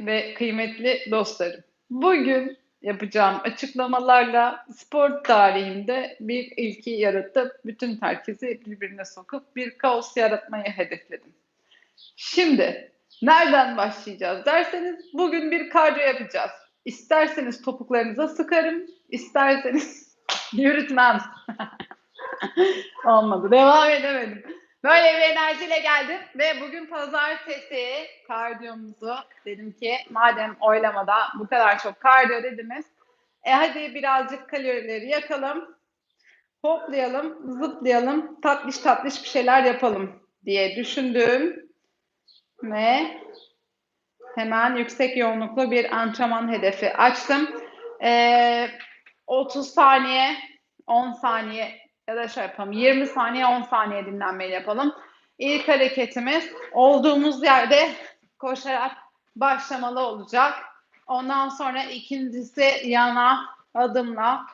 ve kıymetli dostlarım. Bugün yapacağım açıklamalarla spor tarihinde bir ilki yaratıp bütün herkesi birbirine sokup bir kaos yaratmayı hedefledim. Şimdi nereden başlayacağız derseniz bugün bir kardiyo yapacağız. İsterseniz topuklarınıza sıkarım, isterseniz yürütmem. Olmadı, devam edemedim. Böyle bir enerjiyle geldim ve bugün pazartesi kardiyomuzu dedim ki madem oylamada bu kadar çok kardiyo dediniz e hadi birazcık kalorileri yakalım, hoplayalım, zıplayalım, tatlış tatlış bir şeyler yapalım diye düşündüm ve hemen yüksek yoğunluklu bir antrenman hedefi açtım. Ee, 30 saniye, 10 saniye ya da şey yapalım 20 saniye 10 saniye dinlenmeyi yapalım. İlk hareketimiz olduğumuz yerde koşarak başlamalı olacak. Ondan sonra ikincisi yana adımla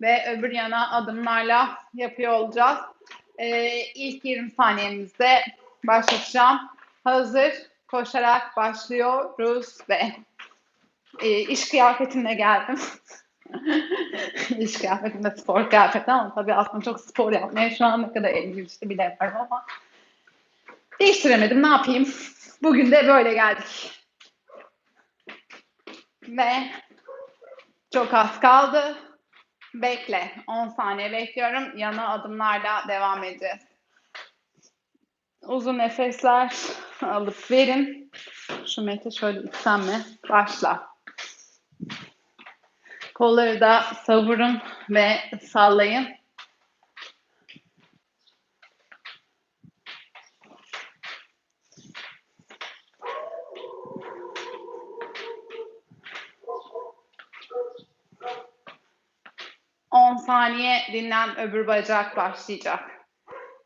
ve öbür yana adımlarla yapıyor olacağız. Ee, ilk 20 saniyemizde başlatacağım. Hazır koşarak başlıyoruz ve e, iş kıyafetimle geldim. İş kıyafetimde spor kıyafeti ama tabii aslında çok spor yapmaya şu an ne kadar elverişli bilemiyorum ama değiştiremedim ne yapayım. Bugün de böyle geldik. Ve çok az kaldı. Bekle. 10 saniye bekliyorum. Yana adımlarla devam edeceğiz. Uzun nefesler alıp verin. Şu mete şöyle itsem mi? Başla. Kolları da savurun ve sallayın. On saniye dinlen öbür bacak başlayacak.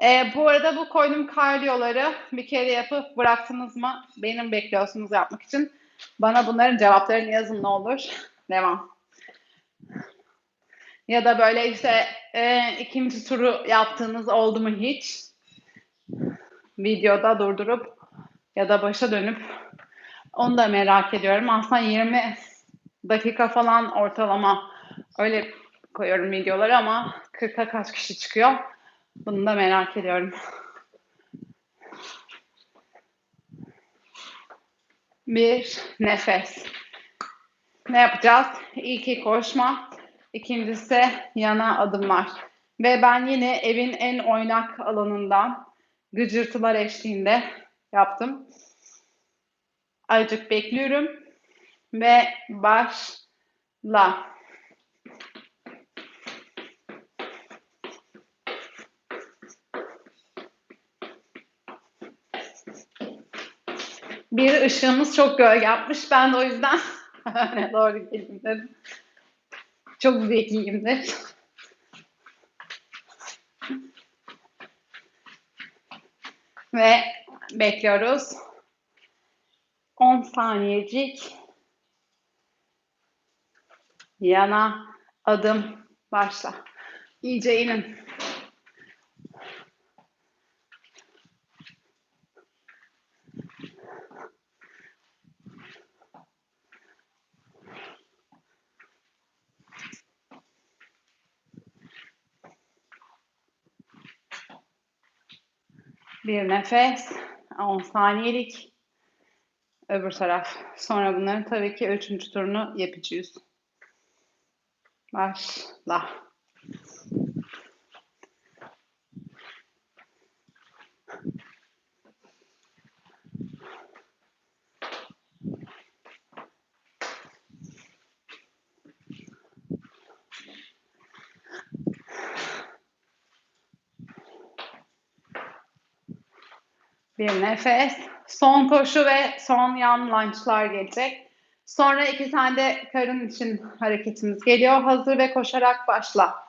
Ee, bu arada bu koydum kardiyoları bir kere yapıp bıraktınız mı? Benim bekliyorsunuz yapmak için. Bana bunların cevaplarını yazın ne olur. Devam. Ya da böyle işte e, ikinci turu yaptığınız oldu mu hiç? Videoda durdurup ya da başa dönüp onu da merak ediyorum. Aslında 20 dakika falan ortalama öyle koyuyorum videoları ama 40'a kaç kişi çıkıyor? Bunu da merak ediyorum. Bir nefes. Ne yapacağız? İlki koşma. İkincisi yana adımlar. Ve ben yine evin en oynak alanından gıcırtılar eşliğinde yaptım. Azıcık bekliyorum. Ve başla. Bir ışığımız çok gölge yapmış. Ben de o yüzden öne doğru geleyim dedim. Çok zekiyimdir. Ve bekliyoruz. 10 saniyecik yana adım başla. İyice inin. Bir nefes. 10 saniyelik. Öbür taraf. Sonra bunların tabii ki üçüncü turunu yapacağız. Başla. Bir nefes. Son koşu ve son yan lunge'lar gelecek. Sonra iki tane de karın için hareketimiz geliyor. Hazır ve koşarak başla.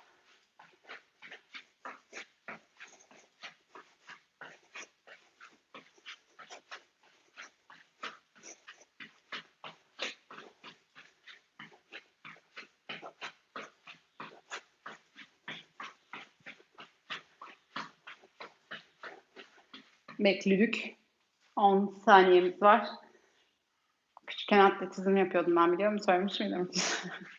Bekledik. 10 saniyemiz var. Küçük çocukken atletizm yapıyordum ben biliyor musun? Söylemiş miydim?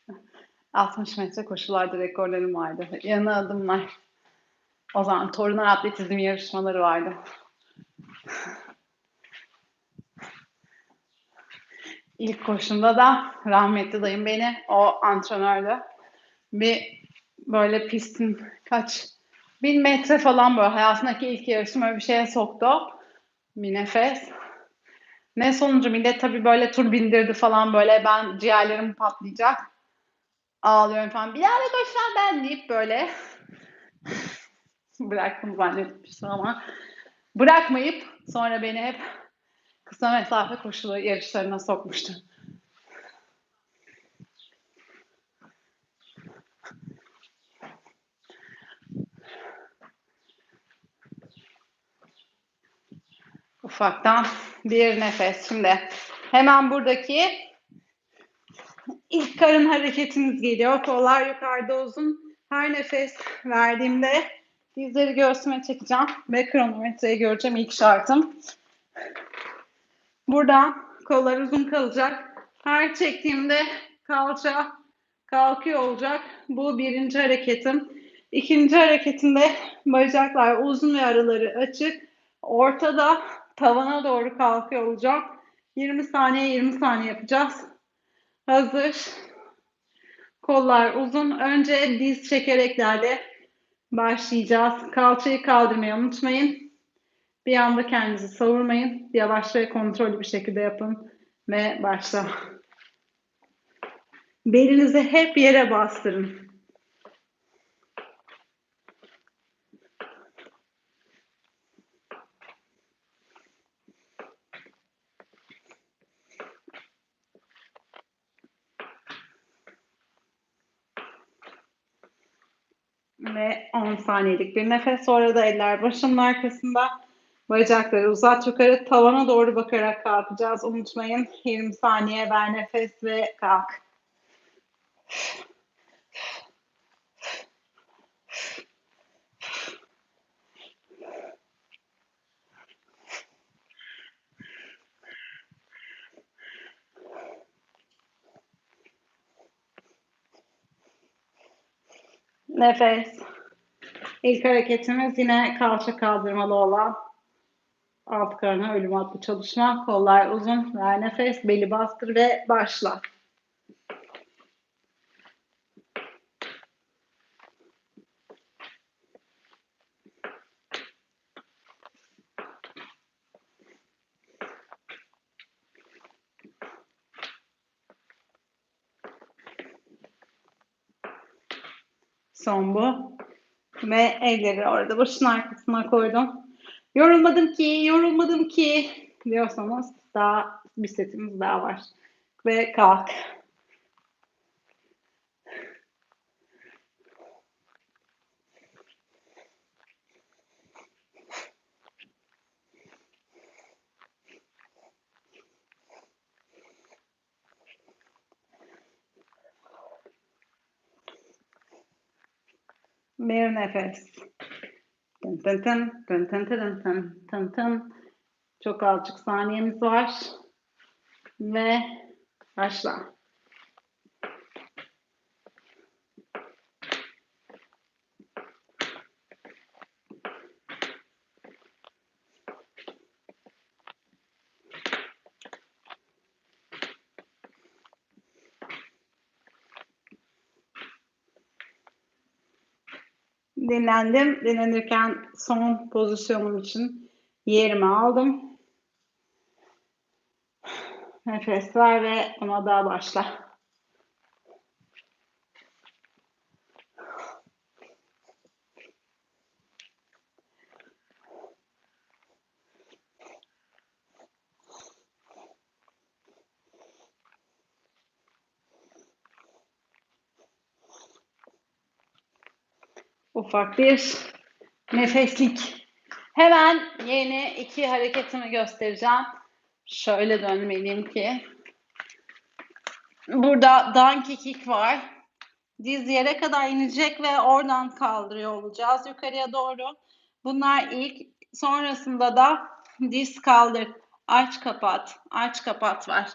60 metre koşularda rekorlarım vardı. Yanına adımlar. O zaman torunlar atletizm yarışmaları vardı. İlk koşumda da rahmetli dayım beni o antrenörle bir böyle pistin kaç bin metre falan böyle hayatındaki ilk yarışım öyle bir şeye soktu. Bir nefes. Ne sonucu millet tabii böyle tur bindirdi falan böyle ben ciğerlerim patlayacak. Ağlıyorum falan. Bir daha da koşan ben deyip böyle bıraktım zannetmiştim ama bırakmayıp sonra beni hep kısa mesafe koşulu yarışlarına sokmuştu. Ufaktan bir nefes. Şimdi hemen buradaki ilk karın hareketimiz geliyor. Kollar yukarıda uzun. Her nefes verdiğimde dizleri göğsüme çekeceğim ve kronometreyi göreceğim ilk şartım. Burada kollar uzun kalacak. Her çektiğimde kalça kalkıyor olacak. Bu birinci hareketim. İkinci hareketimde bacaklar uzun ve araları açık. Ortada tavana doğru kalkıyor olacağım. 20 saniye 20 saniye yapacağız. Hazır. Kollar uzun. Önce diz çekereklerle başlayacağız. Kalçayı kaldırmayı unutmayın. Bir anda kendinizi savurmayın. Yavaş ve kontrollü bir şekilde yapın. Ve başla. Belinizi hep yere bastırın. Ve 10 saniyelik bir nefes. Sonra da eller başımın arkasında. Bacakları uzat yukarı. Tavana doğru bakarak kalkacağız. Unutmayın 20 saniye ver nefes ve kalk. Nefes. İlk hareketimiz yine kalça kaldırmalı olan alt karına ölüm adlı çalışma. Kollar uzun, ver nefes, beli bastır ve başla. Son bu. Ve elleri orada başın arkasına koydum. Yorulmadım ki, yorulmadım ki diyorsanız daha bir setimiz daha var. Ve kalk. Bir nefes. Tın tın tın, tın tın tın tın tın tın. Çok azıcık saniyemiz var. Ve başla. Dinlendim. Dinlenirken son pozisyonum için yerimi aldım. Nefes ver ve ona daha başla. Ufak bir nefeslik. Hemen yeni iki hareketimi göstereceğim. Şöyle dönmeliyim ki. Burada donkey kick var. Diz yere kadar inecek ve oradan kaldırıyor olacağız yukarıya doğru. Bunlar ilk. Sonrasında da diz kaldır. Aç kapat. Aç kapat var.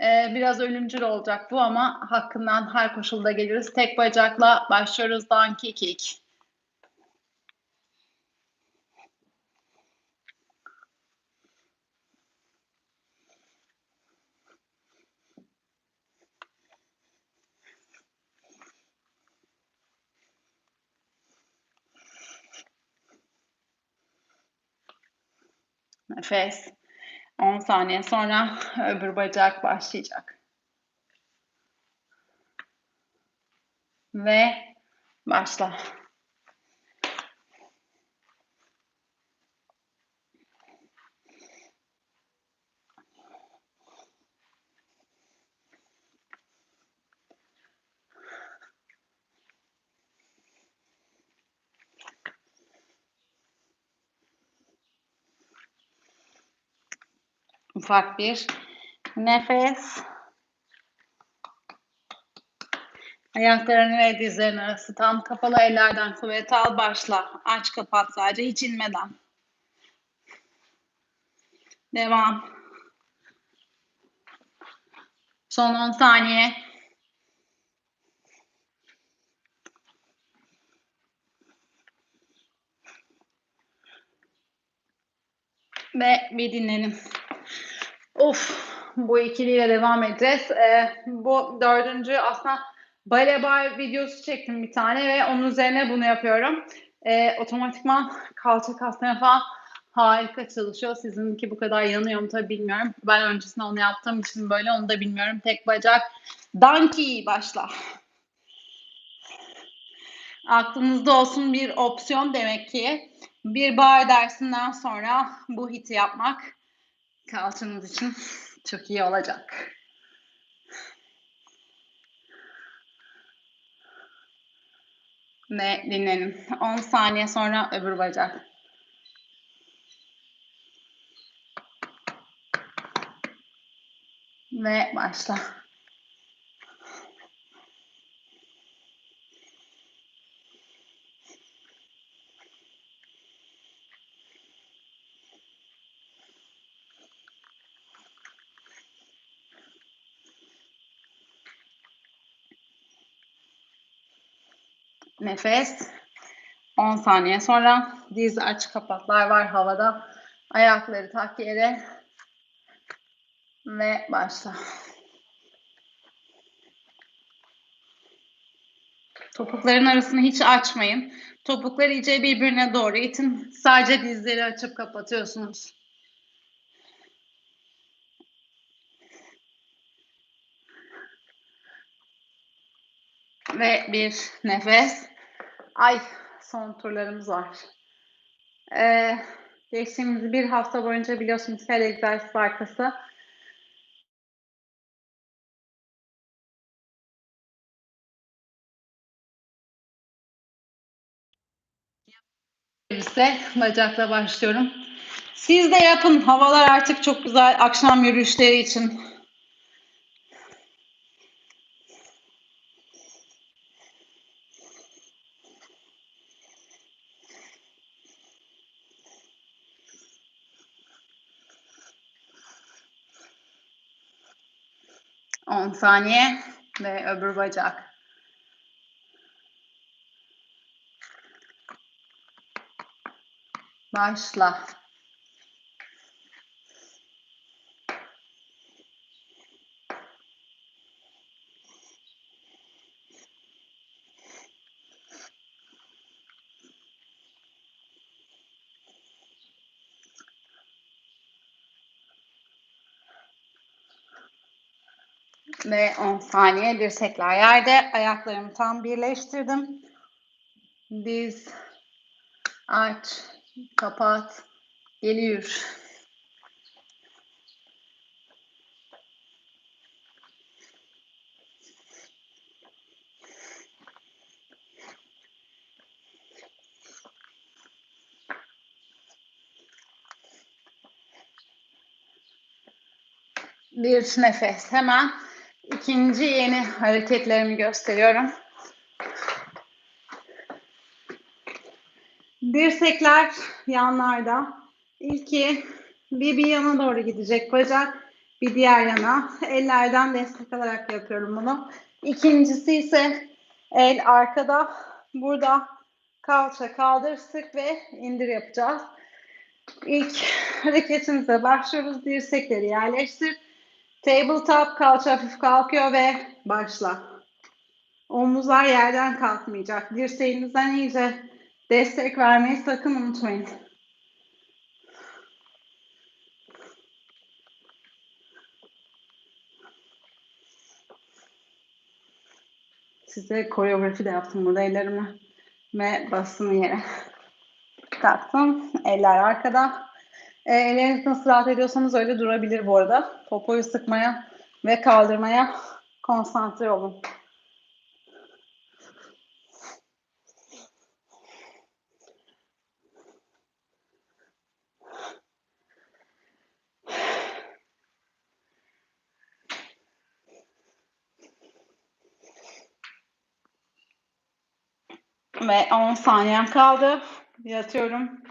Ee, biraz ölümcül olacak bu ama hakkından her koşulda geliriz. Tek bacakla başlıyoruz. Donkey kick. Nefes. 10 saniye sonra öbür bacak başlayacak. Ve başla. Ufak bir nefes. Ayaklarını ve dizlerin arası tam kapalı ellerden kuvvet al başla. Aç kapat sadece hiç inmeden. Devam. Son 10 saniye. Ve bir dinlenin. Of, bu ikiliyle devam edeceğiz. Ee, bu dördüncü aslında bale bar videosu çektim bir tane ve onun üzerine bunu yapıyorum. Ee, otomatikman kalça kaslarına falan harika çalışıyor. Sizinki bu kadar yanıyor mu tabii bilmiyorum. Ben öncesinde onu yaptığım için böyle onu da bilmiyorum. Tek bacak. Donkey başla. Aklınızda olsun bir opsiyon demek ki. Bir bar dersinden sonra bu hiti yapmak kalçanız için çok iyi olacak. Ve dinlenin. 10 saniye sonra öbür bacak. Ve başla. Nefes. 10 saniye sonra diz aç kapaklar var havada. Ayakları tak yere. Ve başla. Topukların arasını hiç açmayın. Topukları iyice birbirine doğru itin. Sadece dizleri açıp kapatıyorsunuz. Ve bir nefes. Ay son turlarımız var. Ee, geçtiğimiz bir hafta boyunca biliyorsunuz her egzersiz arkası ise bacakla başlıyorum. Siz de yapın. Havalar artık çok güzel akşam yürüyüşleri için. On saniye ve öbür bacak. Başla. Ve 10 saniye dirsekler yerde. Ayaklarımı tam birleştirdim. Diz, aç, kapat, geliyor. Bir nefes. Hemen ikinci yeni hareketlerimi gösteriyorum. Dirsekler yanlarda. İlki bir bir yana doğru gidecek bacak. bir diğer yana ellerden destek alarak yapıyorum bunu. İkincisi ise el arkada burada kalça kaldır sık ve indir yapacağız. İlk hareketimize başlıyoruz. Dirsekleri yerleştir. Tabletop kalça hafif kalkıyor ve başla. Omuzlar yerden kalkmayacak. Dirseğinizden iyice destek vermeyi sakın unutmayın. Size koreografi de yaptım burada ellerimi ve bastım yere. Taktım. Eller arkada. E, elleriniz nasıl rahat ediyorsanız öyle durabilir bu arada. Popoyu sıkmaya ve kaldırmaya konsantre olun. Ve 10 saniyem kaldı. Yatıyorum.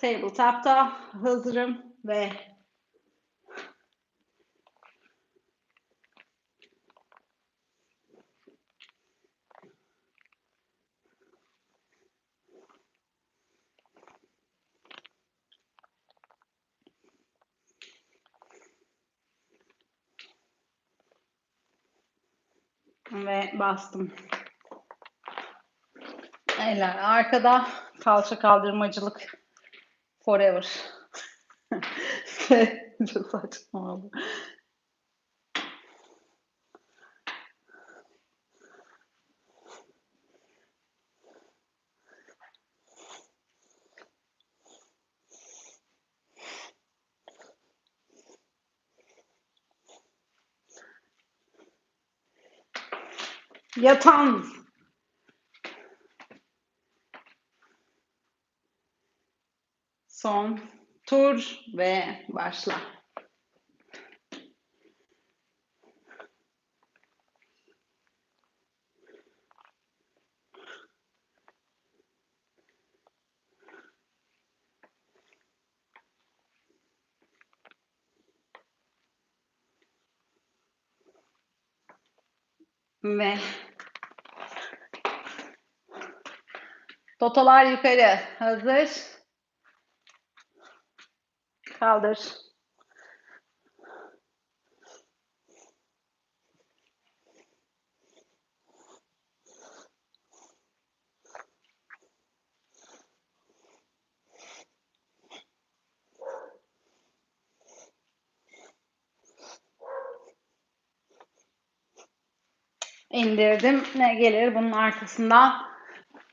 Tabletop'ta hazırım ve ve bastım. Eller arkada. Kalça kaldırmacılık forever. Çok saçma oldu. Yatan. Son tur ve başla. Ve Totolar yukarı. Hazır. Kaldır. İndirdim. Ne gelir bunun arkasından?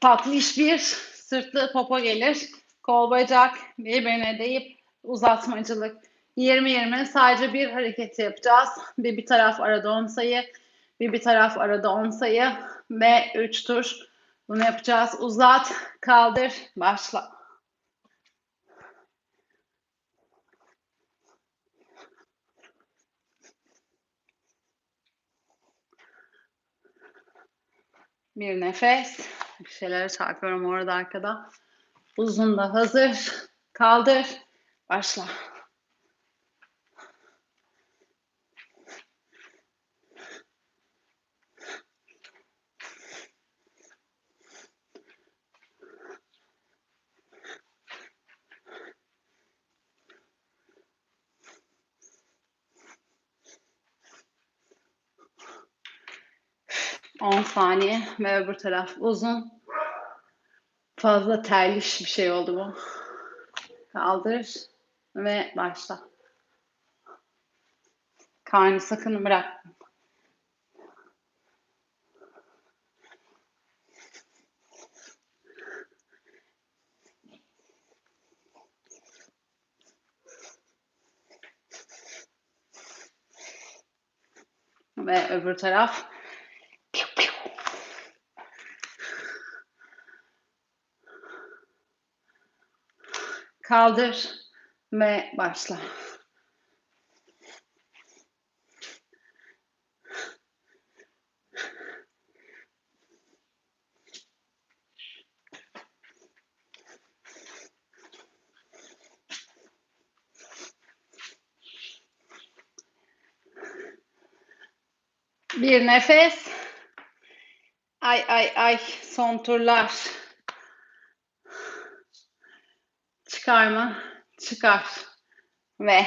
Tatlış bir sırtlı popo gelir. Kol bacak birbirine deyip uzatmacılık. 20-20 sadece bir hareket yapacağız. Bir bir taraf arada 10 sayı, bir bir taraf arada 10 sayı ve 3 tur. Bunu yapacağız. Uzat, kaldır, başla. Bir nefes. Bir şeyler çarpıyorum orada arkada. Uzun da hazır. Kaldır. Başla. On saniye ve öbür taraf uzun. Fazla terliş bir şey oldu bu. Kaldır ve başla. Karnı sakın bırak. Ve öbür taraf. Kaldır ve başla. Bir nefes. Ay ay ay son turlar. Çıkarma. Çıkar. Ve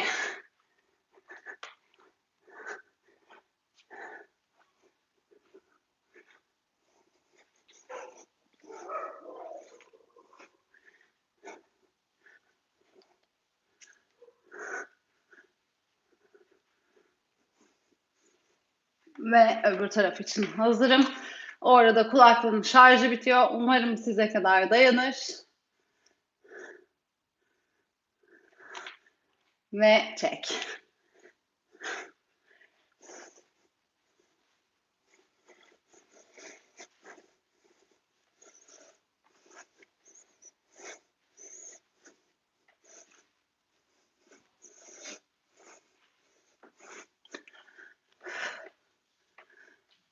ve öbür taraf için hazırım. Orada kulaklığın şarjı bitiyor. Umarım size kadar dayanır. Ve çek.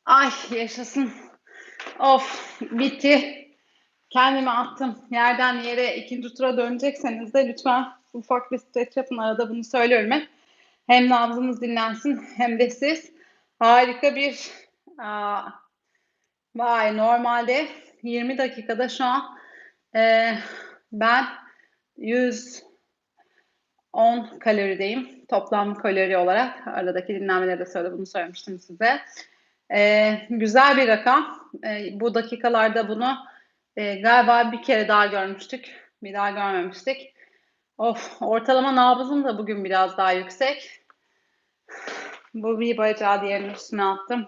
Ay yaşasın. Of bitti. Kendimi attım. Yerden yere ikinci tura dönecekseniz de lütfen ufak bir stretch yapın. Arada bunu söylüyorum hep. Hem nabzınız dinlensin hem de siz. Harika bir aa, vay normalde 20 dakikada şu an e, ben 110 kalorideyim. Toplam kalori olarak. Aradaki dinlenmelerde söyle bunu söylemiştim size. E, güzel bir rakam. E, bu dakikalarda bunu e, galiba bir kere daha görmüştük. Bir daha görmemiştik. Of, ortalama nabzım da bugün biraz daha yüksek. Bu bir bacağı diğerinin üstüne attım.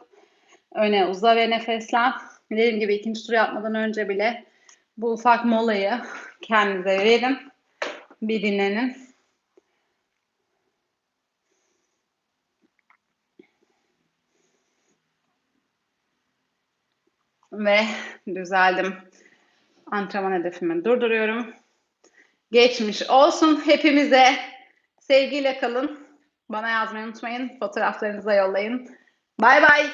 Öne uza ve nefeslen. Dediğim gibi ikinci tur yapmadan önce bile bu ufak molayı kendinize verin. Bir dinlenin. Ve düzeldim. Antrenman hedefimi durduruyorum. Geçmiş olsun hepimize. Sevgiyle kalın. Bana yazmayı unutmayın. Fotoğraflarınızı yollayın. Bay bay.